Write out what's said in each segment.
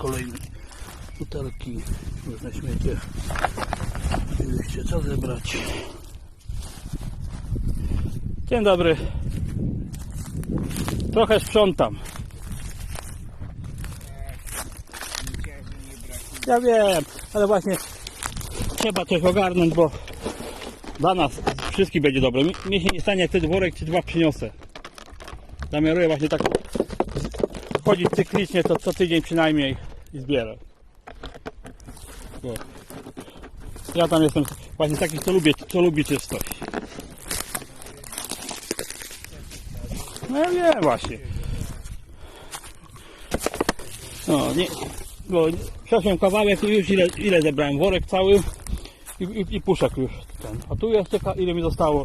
kolejne butelki, różne śmiecie. Oczywiście co zebrać. Dzień dobry. Trochę sprzątam. Ja wiem, ale właśnie trzeba coś ogarnąć, bo dla nas wszystkich będzie dobre. Mnie się nie stanie, jak wtedy worek czy dwa przyniosę. Zamiaruję właśnie tak chodzić cyklicznie, to co tydzień przynajmniej i zbierać. Bo ja tam jestem właśnie taki, co lubię, co lubi czystość. No ja wiem właśnie. No, nie, bo przeszłem kawałek i już ile, ile zebrałem? Worek cały i, i, i puszek już ten. A tu jeszcze ile mi zostało?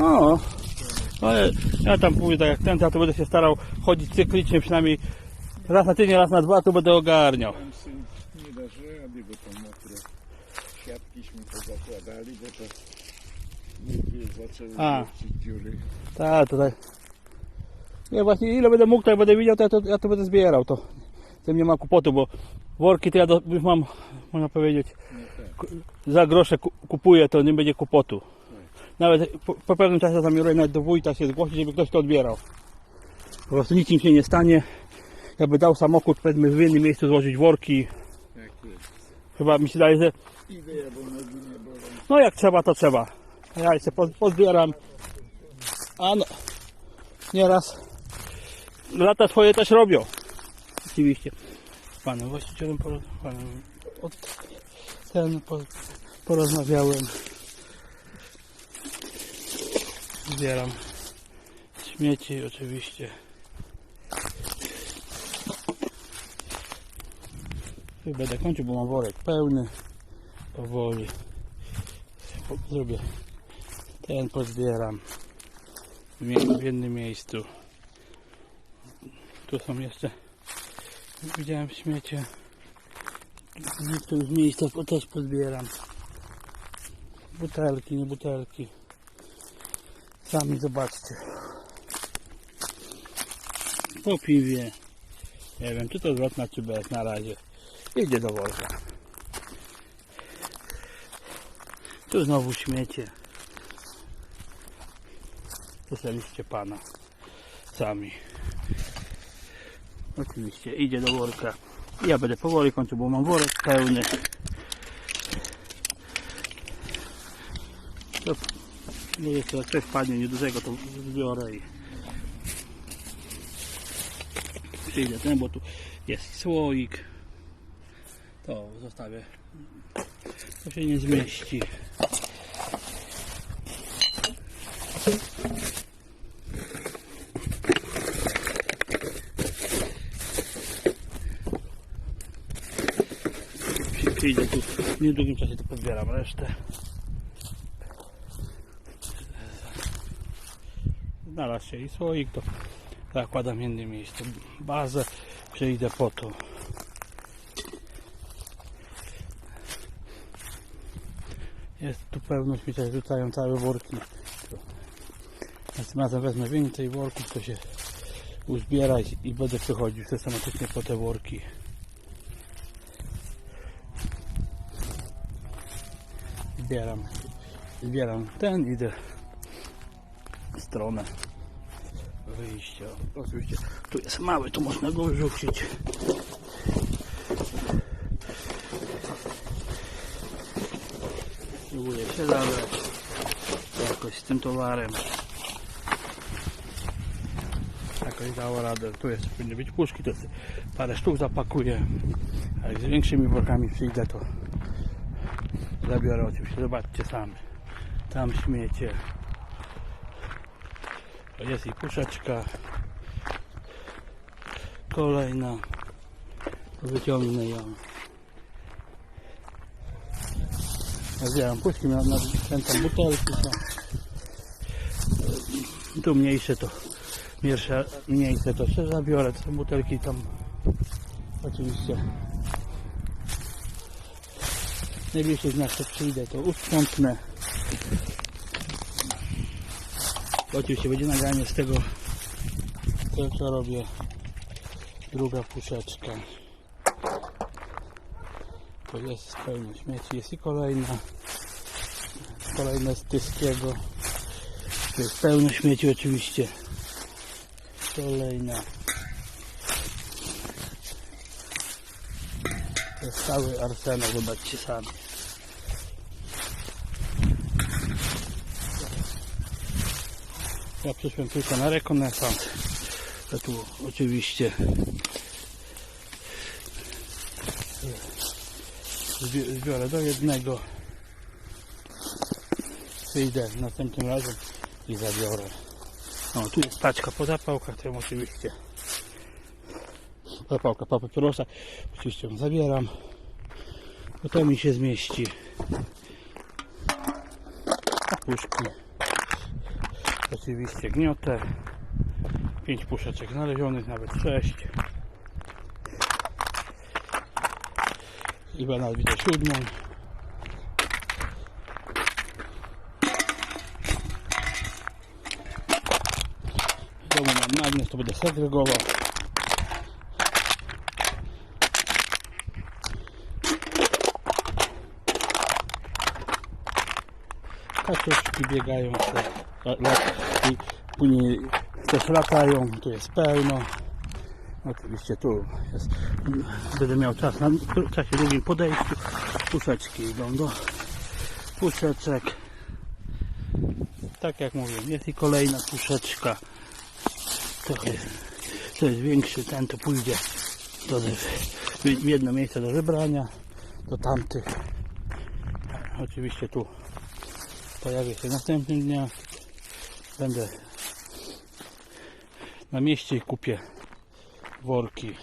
O, ale ja tam mówię tak jak ten, to ja to będę się starał chodzić cyklicznie, przynajmniej raz na tydzień, raz na dwa, to będę ogarniał. Tam syn nie dasz rady, bo to mokre siatkiśmy pozakładali, bo to mówię, zaczęły A. lecieć dziury. Tak, tutaj. Nie, właśnie ile będę mógł, to jak będę widział, to ja to, ja to będę zbierał. To tym nie ma kłopotu, bo worki to ja do, już mam, można powiedzieć, No tak. ku- za grosze ku- kupuję, to nie będzie kłopotu. Nawet po, po pewnym czasie zamieruję nawet do wójta się zgłosić, żeby ktoś to odbierał. Po prostu nic im się nie stanie. Jakby dał samochód, powiedzmy w innym miejscu złożyć worki. Chyba mi się daje, że no jak trzeba, to trzeba. Ja jeszcze poz- pozbieram. A no, nieraz lata swoje też robią. Oczywiście. Z panem właścicielem poro- panem od, ten po, porozmawiałem. Zbieram śmieci oczywiście. Już Będę kończył, bo mam worek pełny. Powoli. Po- Zrobię ten pozbieram w, jednym miejscu. Tu są jeszcze widziałem śmiecie. W niektórych miejscach też pozbieram. Butelki, nie butelki. Sami zobaczcie. Po piwie. Nie wiem, czy to zwrotna, czy bez na razie. Idzie do worka. Tu znowu śmiecie. Słyszeliście pana. Sami. Oczywiście idzie do worka. Ja będę powoli kończył, bo mam worek pełny. To, no jeszcze jak coś padnie niedużego, to zbiorę i przyjdę ten, bo tu jest słoik. To zostawię. To się nie zmieści. Przy- Przyjdę tu w niedługim czasie to podbieram resztę. Znalazł się i słoik, to zakładam w innym miejscu. Bazę przyjdę po to. Jest tu pewność, mi też rzucają całe worki. Następnym razem wezmę więcej worków, to się uzbierać i będę przychodził systematycznie po te worki. Zbieram, zbieram ten, idę w stronę wyjścia. Oczywiście tu jest mały, tu można go rzucić. Próbuję się zabrać jakoś z tym towarem. Jakoś dało radę. Tu jest, powinny być puszki, to parę sztuk zapakuję. A jak z większymi workami przyjdę, to zabiorę oczywiście. Zobaczcie sami. Tam śmiecie. To jest i puszeczka. Kolejna. To wyciągnę ją. Zbieram puszki, na, na ten tam butelki są. Tu mniejsze to mniejsze, mniejsze to się zabiorę, te butelki tam oczywiście najbliższych miast jak przyjdę to usprzątnę To oczywiście będzie nagranie z tego, tego co robię. Druga puszeczka. To jest pełno śmieci. Jest i kolejna. Kolejne z Tyskiego. To jest pełno śmieci oczywiście. Kolejna. To jest cały arsenał, zobaczcie sami. Ja przyszłem tylko na rekonesans. To tu oczywiście zbi- zbiorę do jednego. Wyjdę następnym razem i zabiorę. O, tu jest paczka po zapałkach, to oczywiście. Zapałka po papierosa. Oczywiście ją zabieram. Bo to mi się zmieści. A puszki. Oczywiście gniotę. Pięć puszeczek znalezionych, nawet sześć. I będę widzę siódmą. W domu mam magnes, to będę segregował. Kaczuszki biegają se, la- la- i później też latają, tu jest pełno. Oczywiście tu jest, będę miał czas na czasie drugim podejściu. Puszeczki idą do puszeczek. Tak jak mówię, jest i kolejna puszeczka. Trochę to jest większy, ten to pójdzie do, w jedno miejsce do zebrania, do tamtych. Oczywiście tu pojawię się następnym dnia. Będę na mieście i kupię worki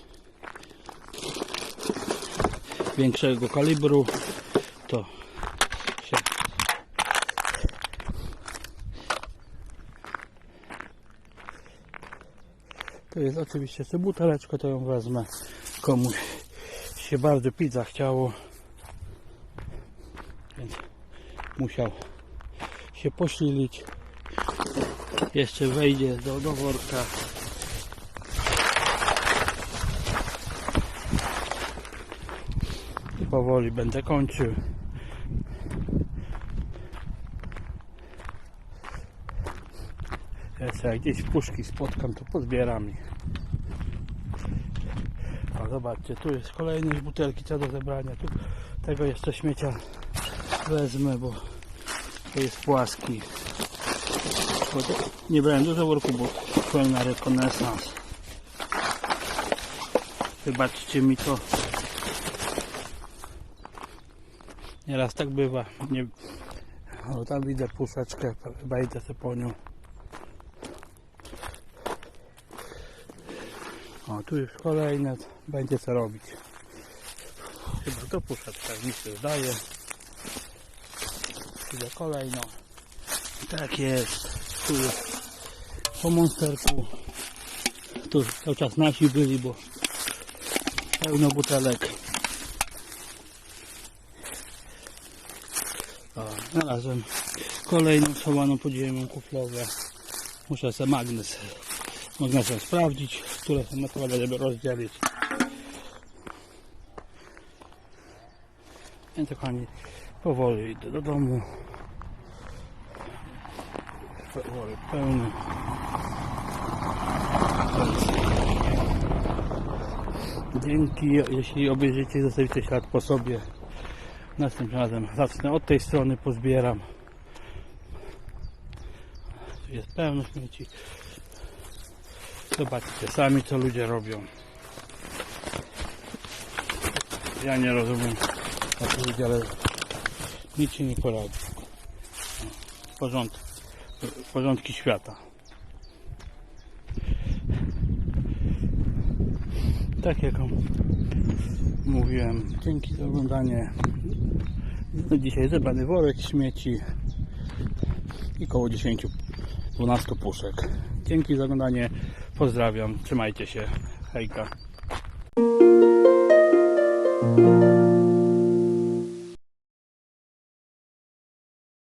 większego kalibru. To się To jest oczywiście jeszcze buteleczka, to ją wezmę. Komuś się bardzo pić zachciało. Więc musiał się posilić. Jeszcze wejdzie do, do worka. I powoli będę kończył. Jeszcze jak gdzieś puszki spotkam, to pozbieram ich. O, zobaczcie, tu jest kolejne już butelki co do zebrania. Tu tego jeszcze śmiecia wezmę, bo to jest płaski. Nie brałem dużo worku, bo szłem na rekonesans. Wybaczcie mi to. Nieraz tak bywa. Nie... O, tam widzę puszeczkę, chyba idę sobie po nią. O, tu już kolejne, będzie co robić. Chyba to puszeczka mi się zdaje. Idę kolejną. Tak jest. Tu jest po monsterku. Tu cały czas nasi byli, bo pełno butelek. O, znalazłem kolejną schowaną podziemią kuflowę. Muszę sobie magnes magnesem sprawdzić, które są nakładane, żeby rozdzielić. Więc kochani, powoli idę do domu. Powoli pełny. Dzięki, jeśli obejrzycie, zostawicie ślad po sobie. Następnym razem zacznę od tej strony, pozbieram. Tu jest pełno śmieci. Zobaczcie sami co ludzie robią. Ja nie rozumiem jak ludzie, ale nic się nie poradzi. Porząd, porządki świata. Tak jak mówiłem, dzięki za oglądanie. No dzisiaj zebrany worek śmieci i około 10-12 puszek. Dzięki za oglądanie. Pozdrawiam. Trzymajcie się. Hejka.